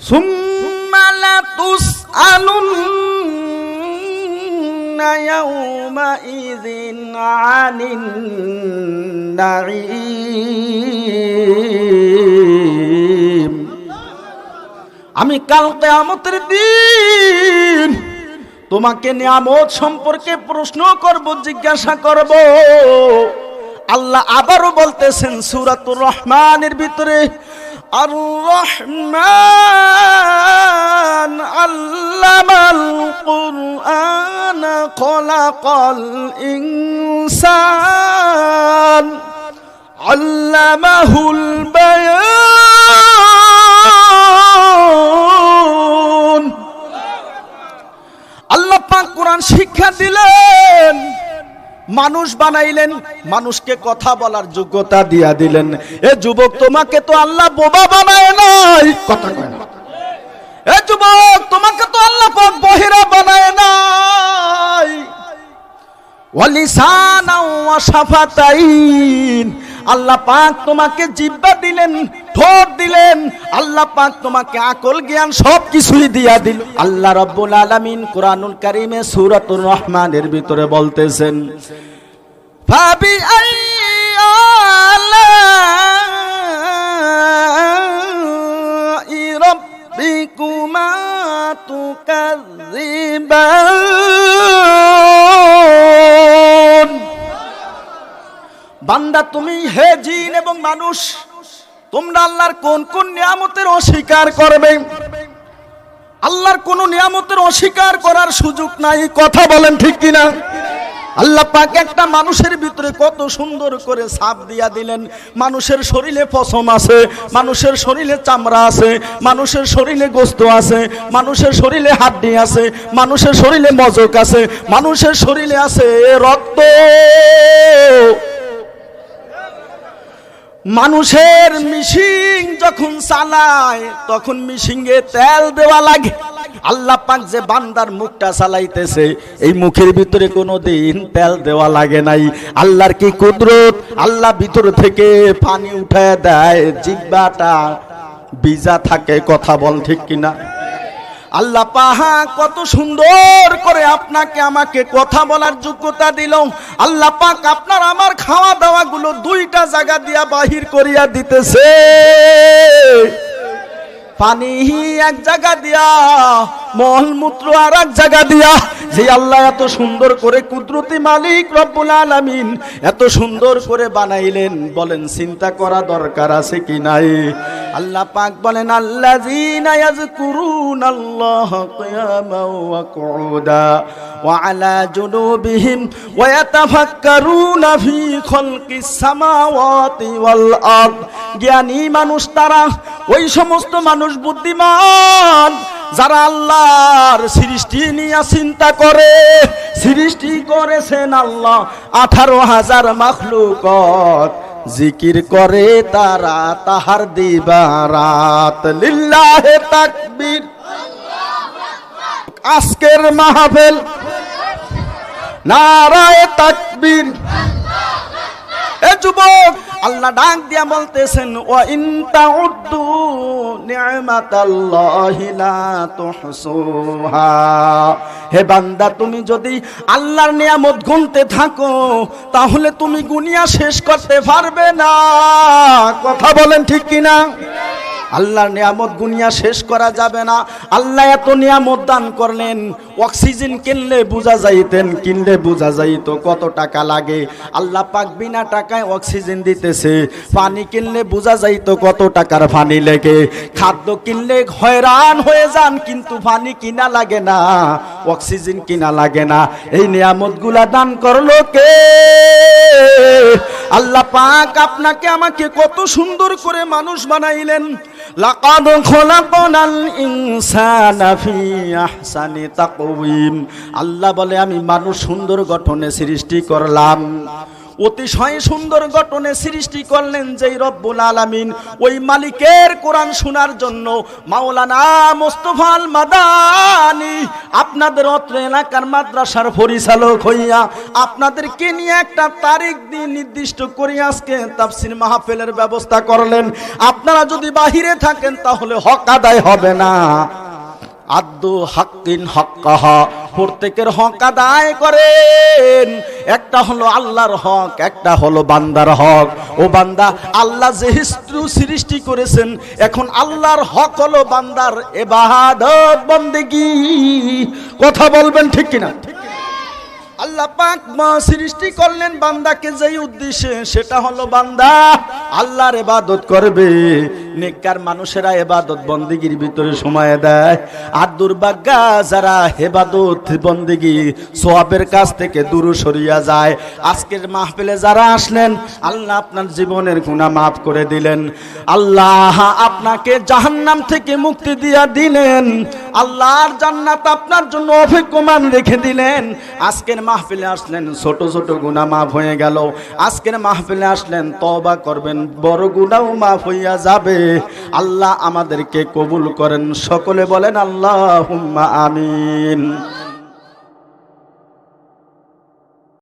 ثم لتسألن يومئذ عن النعيم আমি কাল কেয়ামতের দিন তোমাকে নিয়ামত সম্পর্কে প্রশ্ন করব জিজ্ঞাসা করব আল্লাহ আবারও বলতেছেন সুরাতুর রহমানের ভিতরে রহমান আল্লামাল কুরআন খলাকাল ইনসান আল্লামাহুল বায়ান আল্লাহ পাক কোরআন শিক্ষা দিলেন। মানুষ বানাইলেন মানুষকে কথা বলার যোগ্যতা দিয়া দিলেন। এ যুবক তোমাকে তো আল্লাহ বোবা বানায় নাই। কথা কয় এ যুবক তোমাকে তো আল্লাহ পাক বহিরা বানায় নাই। ওয়ালিসানা ওয়া শাফাতাইন। আল্লাহ পাক তোমাকে জিব্বা দিলেন ঠোঁট দিলেন। আল্লাহ পাক তোমাকে আকল জ্ঞান সব কিছুই দিয়া দিল। আল্লাহ রব্বুল আলামিন কোরআনুল কারীমে সূরাতুর রহমানের ভিতরে বলতেছেন আইয়ালাই রাব্বিকুমা তুকাযিবান। বান্দা, তুমি হে জিন এবং মানুষ তোমরা আল্লাহর কোন কোন নিয়ামতের অস্বীকার করবে? আল্লাহর কোন নিয়ামতের অস্বীকার করার সুযোগ নাই কথা বলেন ঠিক কিনা? আল্লাহ পাক একটা মানুষের ভিতরে কত সুন্দর করে সাপ দিয়া দিলেন। মানুষের শরীরে পশম আছে, মানুষের শরীরে চামড়া আছে, মানুষের শরীরে গোস্ত আছে, মানুষের শরীরে হাড্ডি আছে, মানুষের শরীরে মজক আছে, মানুষের শরীরে আছে রক্ত। মানুষের মিশিং যখন চালায়, তখন মিশিংয়ে তেল দেওয়া লাগে। আল্লাহ পাক যে বান্দার মুখটা চালাইতেছে, এই মুখের ভিতরে কোনো দিন তেল দেওয়া লাগে নাই। আল্লাহর কি কুদরত? আল্লাহ ভিতর থেকে পানি উঠায় দেয় জিব্বাটা বিজা থাকে, কথা বল ঠিক কিনা? আল্লাহ পাহা কত সুন্দর করে আপনাকে আমাকে কথা বলার যোগ্যতা দিল। আল্লাহ পাক আপনার আমার খাওয়া দাওয়া গুলো দুইটা জায়গা দিয়া বাহির করিয়া দিতেছে। পানি এক জায়গা দিয়া মলমূত্র আর এক জায়গা দিয়া, যে আল্লাহ এত সুন্দর করে কুদরতি মালিক রব্বুল আলামিন এত সুন্দর করে বানাইলেন। বলেন, চিন্তা করা দরকার আছে কি নাই? আল্লাহ পাক বলেন, আল্লাযীনা ইয়াযকুরুনা আল্লাহ কিয়ামান ওয়া কুউদা ওয়া আলা জুনুবিহিম ওয়া ইয়াতাফাক্কারুনা ফি খালকিস সামাওয়াতি ওয়াল আরদ। জ্ঞানী মানুষ তারা, ওই সমস্ত মানুষ বুদ্ধিমান যারা আল্লাহর সৃষ্টি নিয়ে চিন্তা করে, সৃষ্টি করেছেন আল্লাহ। আঠারো হাজার মাখলুকত জিকির করে তারা তাহার দিবারাত। লিল্লাহে তাকবীর। আজকের মাহফিল নারায়ে তাকবীর। এ যুবক আল্লাহ ডাক দিয়া বলতেছেন ও ইনতা উদ্দু হে বান্দা, তুমি যদি আল্লাহর নিয়ামত গুনতে থাকো, তাহলে তুমি গুনিয়া শেষ করতে পারবে না। কথা বলেন ঠিক কিনা? আল্লাহর নিয়ামত গুনিয়া শেষ করা যাবে না। আল্লাহ এত নিয়ামত দান করলেন, অক্সিজেন কিনলে বোঝা যাইতেন, কিনলে বোঝা যাইত কত টাকা লাগে। আল্লাহ পাক বিনা টাকায় অক্সিজেন দিতেছে, পানি কিনলে বোঝা যাইত কত টাকার পানি লেগে। খাদ্য কিনলে হয়রান হয়ে যান, কিন্তু পানি কিনা লাগে না, অক্সিজেন কিনা লাগে না। এই নিয়ামতগুলা দান করল কে? আল্লাহ পাক আপনাকে আমাকে কত সুন্দর করে মানুষ বানাইলেন। লাকাদ খলাকনাল ইনসানা ফি আহসানি তাকওয়িম। আল্লাহ বলে, আমি মানুষ সুন্দর গঠনে সৃষ্টি করলাম। অতিশয় সুন্দর গঠনে সৃষ্টি করলেন যেই রব্বুল আলামিন। ওই মালিকের কোরআন শোনার জন্য মাওলানা মোস্তফাল মাদানি আপনাদের অত্র এলাকার মাদ্রাসার পরিচালক হইয়া আপনাদেরকে নিয়ে একটা তারিখ দিয়ে নির্দিষ্ট করে আজকে তাফসির মাহফিলের ব্যবস্থা করলেন। আপনারা যদি বাহিরে থাকেন তাহলে হক আদায় হবে না। আদ্দু হাক্কিন হক্কাহা। প্রত্যেকের হক আদায় করেন। একটা হলো আল্লাহর হক, একটা হলো বান্দার হক। ও বান্দা, আল্লাহ যে যেহেতু সৃষ্টি করেছেন, এখন আল্লাহর হক হলো বান্দার এবাদত, বন্দেগি। কথা বলবেন ঠিক কিনা? আল্লাহ পাক মা সৃষ্টি করলেন বান্দাকে যেই উদ্দেশ্যে, সেটা হলো বান্দা আল্লাহর এবাদত করবে। নেককার মানুষেরা এবাদত বন্দিগির ভিতরে সময় দেয়। আর দুর্ভাগ্যা যারা হেবাদত বন্দিগি সোয়াবের কাছ থেকে দূর সরিয়া যায়। আজকের মাহফিলে যারা আসলেন, আল্লাহ আপনার জীবনের গুণা মাফ করে দিলেন। আল্লাহ আপনাকে জাহান্নাম থেকে মুক্তি দিয়া দিলেন। আল্লাহর জান্নাত আপনার জন্য অভিজ্ঞমান রেখে দিলেন। আজকের মাহফিলে আসলেন, ছোট ছোট গুণা মাফ হয়ে গেল। আজকের মাহফিলে আসলেন তবা করবেন, বড় গুণাও মাফ হইয়া যাবে। আল্লাহ আমাদেরকে কবুল করেন। সকলে বলেন আল্লাহ আমিন।